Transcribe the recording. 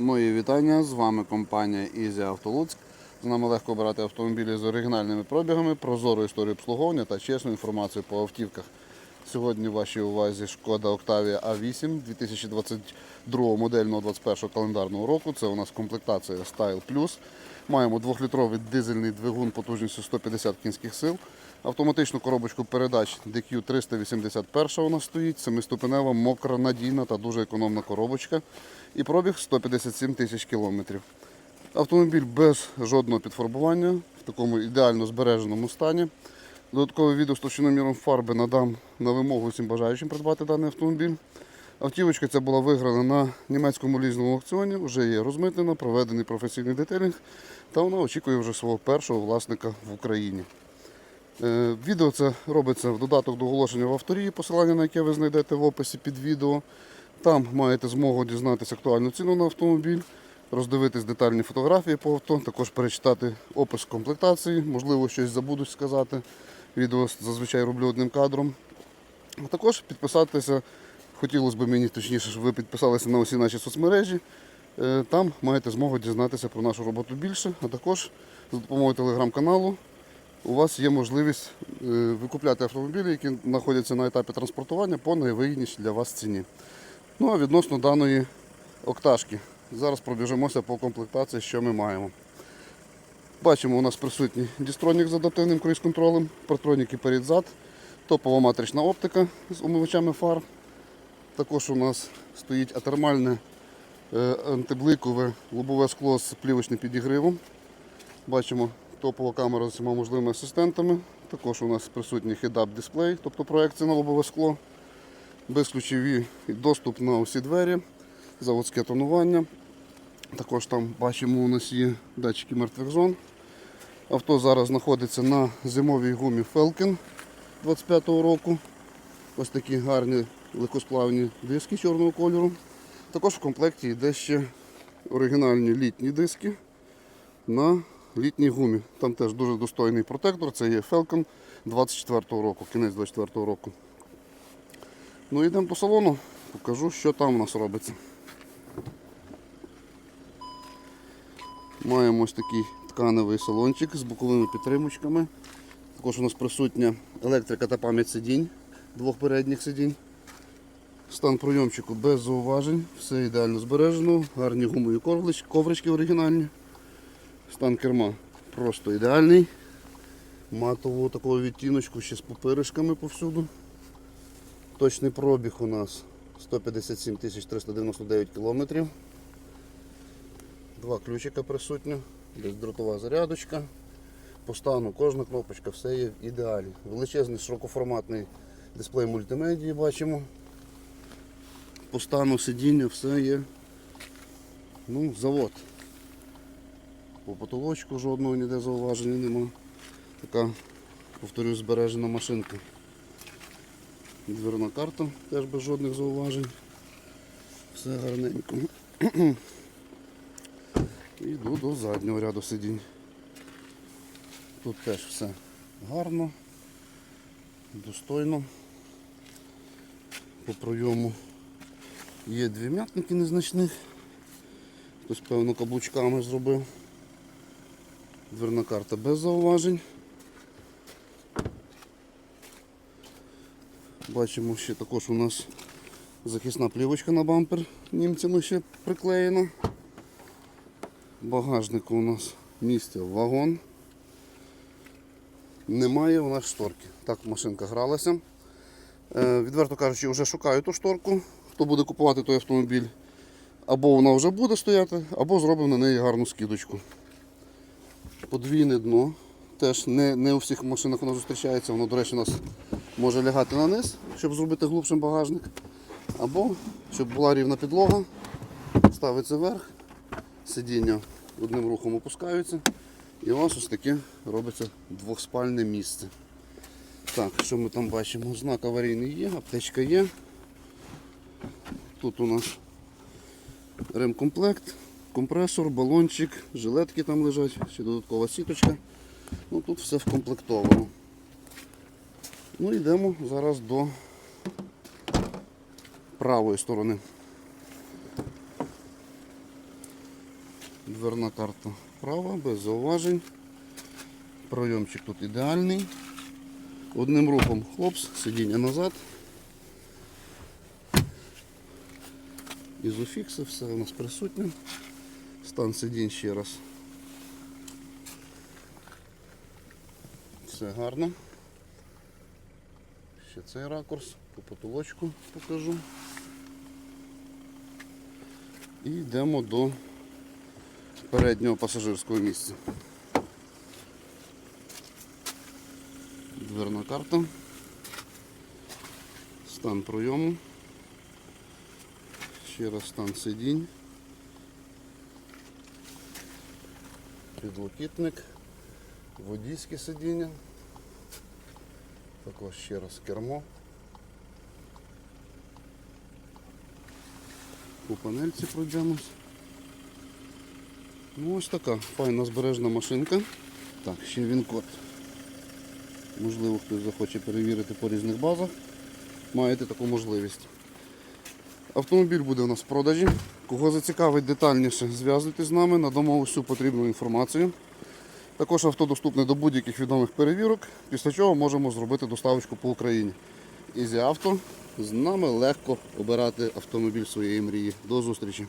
Мої вітання, з вами компанія Easy Auto Луцьк. З нами легко обирати автомобілі з оригінальними пробігами, прозору історію обслуговування та чесну інформацію по автівках. Сьогодні в вашій увазі шкода Octavia A8 2022 модельного 21 календарного року. Це у нас комплектація Style Plus. Маємо 2-літровий дизельний двигун потужністю 150 кінських сил. Автоматичну коробочку передач DQ 381 у нас стоїть, семиступенева, мокра, надійна та дуже економна коробочка. І пробіг 157 тисяч кілометрів. Автомобіль без жодного підфарбування, в такому ідеально збереженому стані. Додаткове відео з товщиноміром фарби надам на вимогу всім бажаючим придбати даний автомобіль. Автівочка ця була виграна на німецькому лізному аукціоні, вже є розмитнена, проведений професійний детелінг, та вона очікує вже свого першого власника в Україні. Е, Відео це робиться в додаток до оголошення в авторії, посилання на яке ви знайдете в описі під відео. Там маєте змогу дізнатися актуальну ціну на автомобіль, роздивитись детальні фотографії по авто, також перечитати опис комплектації, можливо, щось забудуть сказати. Відео зазвичай роблю одним кадром. А також підписатися, хотілося б мені точніше, щоб ви підписалися на усі наші соцмережі. Е, Там маєте змогу дізнатися про нашу роботу більше, а також за допомогою телеграм-каналу у вас є можливість е, викупляти автомобілі, які знаходяться на етапі транспортування по найвигіднішій для вас ціні. Ну а відносно даної окташки, зараз пробіжимося по комплектації, що ми маємо. Бачимо, у нас присутній дістронік з адаптивним круїз-контролем, партроніки перед-зад, топова матрична оптика з умивачами фар. Також у нас стоїть атермальне е, антибликове лобове скло з плівочним підігривом. Бачимо топова камера з усіма можливими асистентами. Також у нас присутній head-up дисплей, тобто проекція на лобове скло, безключові доступ на усі двері, заводське тонування. Також там бачимо, у нас є датчики мертвих зон. Авто зараз знаходиться на зимовій гумі Falcon 25-го року. Ось такі гарні легкосплавні диски чорного кольору. Також в комплекті йде ще оригінальні літні диски на літній гумі. Там теж дуже достойний протектор. Це є Falcon 24-го року, кінець 24-го року. Ну йдемо по салону, покажу, що там у нас робиться. Маємо ось такий тканевий салончик з боковими підтримочками. Також у нас присутня електрика та пам'ять сидінь, двох передніх сидінь. Стан прийомчику без зауважень, все ідеально збережено, гарні гумові коврич- коврички оригінальні. Стан керма просто ідеальний. Матового такого відтіночку ще з пупиришками повсюду. Точний пробіг у нас 157 399 кілометрів. Два ключика присутні, бездротова зарядочка. По стану кожна кнопочка, все є в ідеалі. Величезний широкоформатний дисплей мультимедії бачимо. По стану сидіння все є. Ну, завод. По потолочку жодного ніде зауваження нема. Така, повторюю, збережена машинка. Дверна карта теж без жодних зауважень. Все гарненько. Йду до заднього ряду сидінь. Тут теж все гарно, достойно. По пройому є дві м'ятники незначних. Хтось, певно, каблучками зробив. Дверна карта без зауважень. Бачимо, ще також у нас захисна плівочка на бампер німцями ще приклеєна. Багажнику у нас місця вагон. Немає у нас шторки. Так машинка гралася. Е, відверто кажучи, вже шукаю ту шторку. Хто буде купувати той автомобіль, або вона вже буде стояти, або зробимо на неї гарну скидочку. Подвійне дно. Теж не, не у всіх машинах воно зустрічається, воно, до речі, у нас може лягати на низ, щоб зробити глибшим багажник. Або щоб була рівна підлога, ставиться вверх, сидіння одним рухом опускаються. І у вас ось таке робиться двохспальне місце. Так, що ми там бачимо? Знак аварійний є, аптечка є. Тут у нас ремкомплект, компресор, балончик, жилетки там лежать, ще додаткова сіточка. Ну, тут все вкомплектовано. Ну йдемо зараз до правої сторони. Дверна карта права, без зауважень. Пройомчик тут ідеальний. Одним рухом хлопс, сидіння назад. Ізофікси, все у нас присутнє. Стан сидінь ще раз. Все гарно. Ще цей ракурс по потолочку покажу. І йдемо до переднього пасажирського місця. Дверна карта. Стан пройому. Ще раз стан сидінь. Підлокітник. Водійське сидіння. Також ще раз кермо. По панельці пройдемось. Ну ось така файна збережна машинка. Так, ще він код. Можливо, хтось захоче перевірити по різних базах. Маєте таку можливість. Автомобіль буде у нас в продажі. Кого зацікавить детальніше, зв'язуйтесь з нами, надамо усю потрібну інформацію. Також авто доступне до будь-яких відомих перевірок, після чого можемо зробити доставочку по Україні. Ізі авто з нами легко обирати автомобіль своєї мрії. До зустрічі!